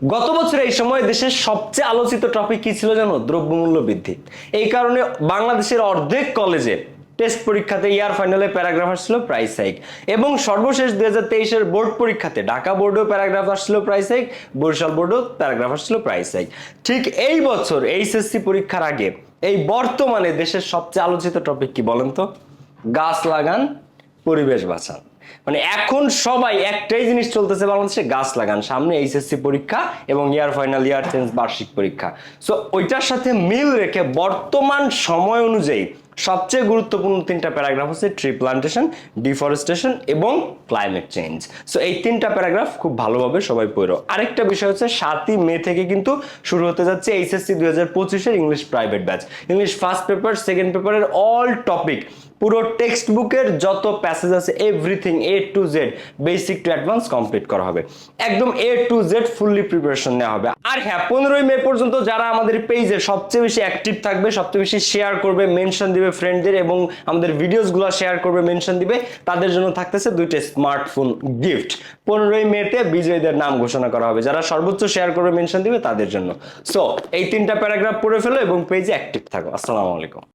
গত বছর এই সময় দেশের সবচেয়ে আলোচিত টপিক কি ছিল জানো? দ্রব্যমূল্য বৃদ্ধি। এই কারণে বাংলাদেশের অর্ধেক কলেজে টেস্ট পরীক্ষাতে ইয়ার ফাইনালে প্যারাগ্রাফ আসছিল প্রাইস হাইক এবং সর্বশেষ দুই হাজার তেইশের বোর্ড পরীক্ষাতে ঢাকা বোর্ডেও প্যারাগ্রাফ আসছিল প্রাইস হাইক বরিশাল বোর্ডেও প্যারাগ্রাফ আসছিল প্রাইস হাইক ঠিক এই বছর এইচএসসি পরীক্ষার আগে এই বর্তমানে দেশের সবচেয়ে আলোচিত টপিক কি বলেন তো? গাছ লাগান, পরিবেশ বাঁচান। মানে এখন সবাই একটাই জিনিস চলতেছে বাংলাদেশে, গাছ লাগান। সামনে এইচএসসি পরীক্ষা এবং ইয়ার ফাইনাল ইয়ার চেঞ্জ বার্ষিক পরীক্ষা। সো ওইটার সাথে মিল রেখে বর্তমান সময় অনুযায়ী সবচেয়ে গুরুত্বপূর্ণ তিনটা প্যারাগ্রাফ হচ্ছে ট্রি প্লান্টেশন, ডিফরেস্টেশন এবং ক্লাইমেট চেঞ্জ। সো এই তিনটা প্যারাগ্রাফ খুব ভালোভাবে সবাই পড়ো। আরেকটা বিষয় হচ্ছে সাতই মে থেকে কিন্তু শুরু হতে যাচ্ছে এইচএসসি দুই হাজার পঁচিশের English private batch. English first paper, second পেপারের অল টপিক, পুরো টেক্সট বুকের যত প্যাসেজ আছে, everything A to Z basic to advance complete করা হবে। একদম A to Z fully preparation নেওয়া হবে। আর হ্যাঁ পনেরোই মে পর্যন্ত যারা আমাদের পেজে সবচেয়ে বেশি অ্যাক্টিভ থাকবে, সবচেয়ে বেশি শেয়ার করবে মেনশন দিবে ফ্রেন্ডদের এবং আমাদের ভিডিওসগুলো শেয়ার করবে মেনশন দিবে, তাদের জন্য থাকতেছে দুইটা স্মার্টফোন গিফট পনেরোই মেতে বিজয়ীদের নাম ঘোষণা করা হবে। যারা সর্বোচ্চ শেয়ার করবে মেনশন দিবে তাদের জন্য। সো এই তিনটা প্যারাগ্রাফ পড়ে ফেলো এবং পেজে অ্যাক্টিভ থাকো। আসসালামু আলাইকুম।